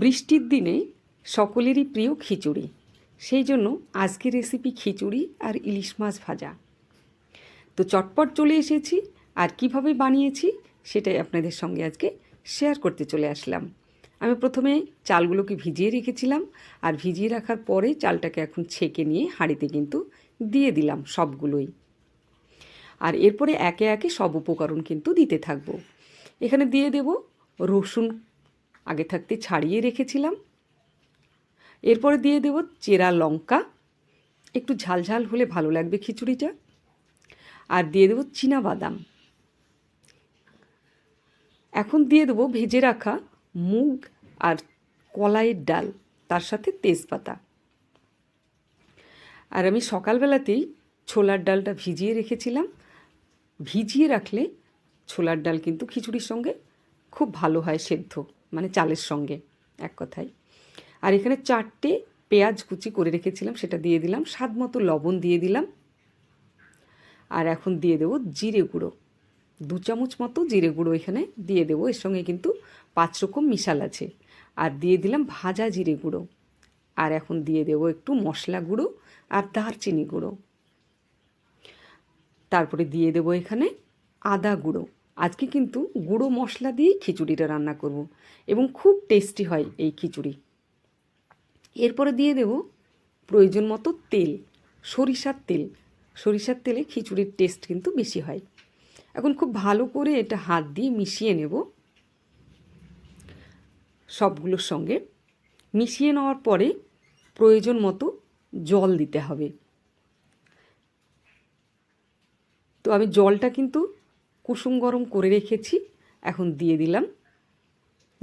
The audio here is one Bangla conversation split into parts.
বৃষ্টির দিনে সকলেরই প্রিয় খিচুড়ি। সেই জন্য আজকের রেসিপি খিচুড়ি আর ইলিশ মাছ ভাজা। তো চটপট চলে এসেছি, আর কীভাবে বানিয়েছি সেটাই আপনাদের সঙ্গে আজকে শেয়ার করতে চলে আসলাম। আমি প্রথমে চালগুলোকে ভিজিয়ে রেখেছিলাম, আর ভিজিয়ে রাখার পরে চালটাকে এখন ছেঁকে নিয়ে হাঁড়িতে কিন্তু দিয়ে দিলাম সবগুলোই। আর এরপরে একে একে সব উপকরণ কিন্তু দিতে থাকব। এখানে দিয়ে দেব রসুন আগে থাকতে ছাড়িয়ে রেখেছিলাম। এরপরে দিয়ে দেব চেরা লঙ্কা। একটু ঝালঝাল হলে ভালো লাগবে খিচুড়িটা। আর দিয়ে দেবো বাদাম এখন দিয়ে দেবো ভেজে রাখা মুগ আর কলাইয়ের ডাল, তার সাথে তেজপাতা। আর আমি সকালবেলাতেই ছোলার ডালটা ভিজিয়ে রেখেছিলাম। ভিজিয়ে রাখলে ছোলার ডাল কিন্তু খিচুড়ির সঙ্গে খুব ভালো হয় সেদ্ধ। মানে চালের সঙ্গে, এক কথায়। আর এখানে চারটে পেঁয়াজ কুচি করে রেখেছিলাম, সেটা দিয়ে দিলাম। স্বাদ মতো লবণ দিয়ে দিলাম। আর এখন দিয়ে দেবো জিরে গুঁড়ো। দু চামচ মতো জিরে গুঁড়ো এখানে দিয়ে দেবো। এর সঙ্গে কিন্তু পাঁচ রকম মিশাল আছে। আর দিয়ে দিলাম ভাজা জিরে গুঁড়ো। আর এখন দিয়ে দেবো একটু মশলা গুঁড়ো আর দারচিনি গুঁড়ো। তারপরে দিয়ে দেবো এখানে আদা গুঁড়ো। আজকে কিন্তু গুঁড়ো মশলা দিয়েই খিচুড়িটা রান্না করব এবং খুব টেস্টি হয় এই খিচুড়ি। এরপরে দিয়ে দেব প্রয়োজন মতো তেল, সরিষার তেল। সরিষার তেলে খিচুড়ির টেস্ট কিন্তু বেশি হয়। এখন খুব ভালো করে এটা হাত দিয়ে মিশিয়ে নেব। সবগুলোর সঙ্গে মিশিয়ে নেওয়ার পরে প্রয়োজন মতো জল দিতে হবে। তো আমি জলটা কিন্তু কুসুম গরম করে রেখেছি, এখন দিয়ে দিলাম।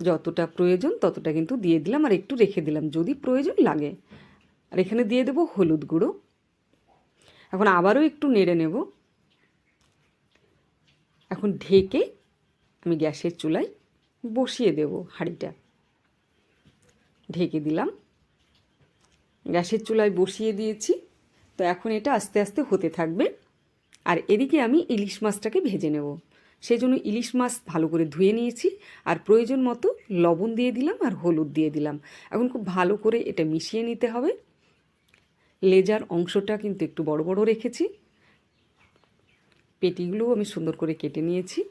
যতটা প্রয়োজন ততটা কিন্তু দিয়ে দিলাম আর একটু রেখে দিলাম, যদি প্রয়োজন লাগে। আর এখানে দিয়ে দেবো হলুদ গুঁড়ো। এখন আবারও একটু নেড়ে নেব। এখন ঢেকে আমি গ্যাসের চুলায় বসিয়ে দেব হাঁড়িটা। ঢেকে দিলাম। গ্যাসের চুলায় বসিয়ে দিয়েছি। তো এখন এটা আস্তে আস্তে হতে থাকবে। আর এদিকে আমি ইলিশ মাছটাকে ভেজে নেব। সেই জন্য ইলিশ মাছ ভালো করে ধুয়ে নিয়েছি আর প্রয়োজন মতো লবণ দিয়ে দিলাম আর হলুদ দিয়ে দিলাম। এখন খুব ভালো করে এটা মিশিয়ে নিতে হবে। লেজার অংশটা কিন্তু একটু বড় বড় রেখেছি। পেটিগুলোও আমি সুন্দর করে কেটে নিয়েছি।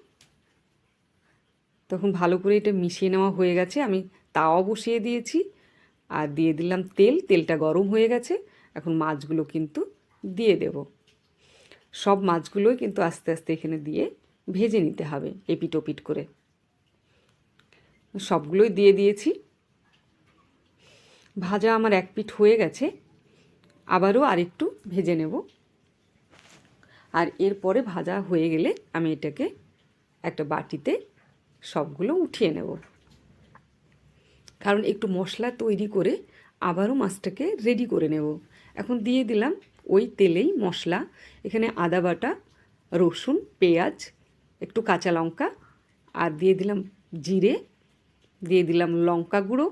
তখন ভালো করে এটা মিশিয়ে নেওয়া হয়ে গেছে। আমি তাওয়া বসিয়ে দিয়েছি আর দিয়ে দিলাম তেল। তেলটা গরম হয়ে গেছে। এখন মাছগুলো কিন্তু দিয়ে দেব। সব মাছগুলোই কিন্তু আস্তে আস্তে এখানে দিয়ে ভেজে নিতে হবে এপিট ওপিট করে। সবগুলোই দিয়ে দিয়েছি। ভাজা আমার এক পিঠ হয়ে গেছে। আবারও আরেকটু ভেজে নেব। আর এরপরে ভাজা হয়ে গেলে আমি এটাকে একটা বাটিতে সবগুলো উঠিয়ে নেব। কারণ একটু মশলা তৈরি করে আবারও মাছটাকে রেডি করে নেব। এখন দিয়ে দিলাম ওই তেলেই মশলা। এখানে আদা বাটা, রসুন, পেঁয়াজ, একটু কাঁচা লঙ্কা আর দিয়ে দিলাম জিরে, দিয়ে দিলাম লঙ্কা গুঁড়ো,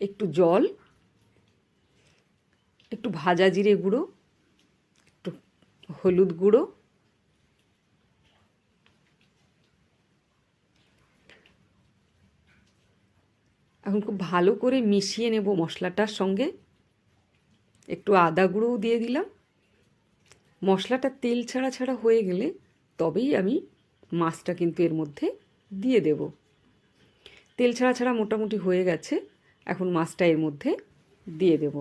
একটু জল, একটু ভাজা জিরে গুঁড়ো, একটু হলুদ গুঁড়ো এখন খুব ভালো করে মিশিয়ে নেব মশলাটার সঙ্গে। একটু আদা গুঁড়োও দিয়ে দিলাম। মশলাটা তেল ছাড়া ছাড়া হয়ে গেলে তবেই আমি মাছটা কিন্তু এর মধ্যে দিয়ে দেব। তেল ছাড়া ছাড়া মোটামুটি হয়ে গেছে, এখন মাছটা এর মধ্যে দিয়ে দেব।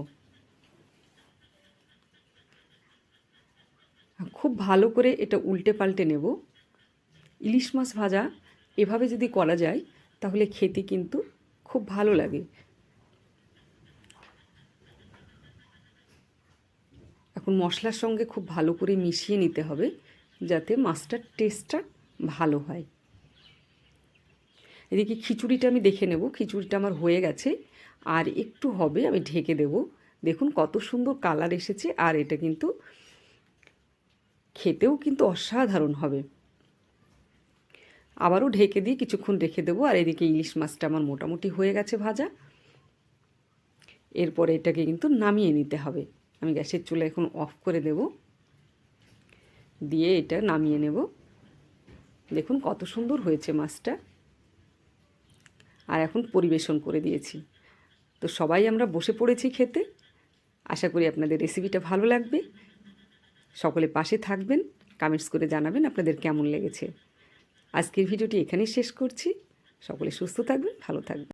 খুব ভালো করে এটা উল্টে পাল্টে নেব। ইলিশ মাছ ভাজা এভাবে যদি করা যায়, তাহলে খেতে কিন্তু খুব ভালো লাগে। এখন মশলার সঙ্গে খুব ভালো করে মিশিয়ে নিতে হবে, যাতে মাছটার টেস্টটা ভালো হয়। এদিকে খিচুড়িটা আমি দেখে নেব, খিচুড়িটা আমার হয়ে গেছে। আর একটু হবে, আমি ঢেকে দেব। দেখুন কত সুন্দর কালার এসেছে, আর এটা কিন্তু খেতেও কিন্তু অসাধারণ হবে। আবারও ঢেকে দিয়ে কিছুক্ষণ রেখে দেবো। আর এদিকে ইলিশ মাছটা আমার মোটামুটি হয়ে গেছে ভাজা। এরপরে এটাকে কিন্তু নামিয়ে নিতে হবে। আমি গ্যাসের চুলা এখন অফ করে দেব। দিয়ে এটা নামিয়ে নেব। দেখুন কত সুন্দর হয়েছে মাছটা। আর এখন পরিবেশন করে দিয়েছি। তো সবাই আমরা বসে পড়েছি খেতে। আশা করি আপনাদের রেসিপিটা ভালো লাগবে। সকলে পাশে থাকবেন। কামেন্টস করে জানাবেন আপনাদের কেমন লেগেছে। আজকের ভিডিওটি এখানেই শেষ করছি। সকলে সুস্থ থাকবেন ভালো থাকবেন।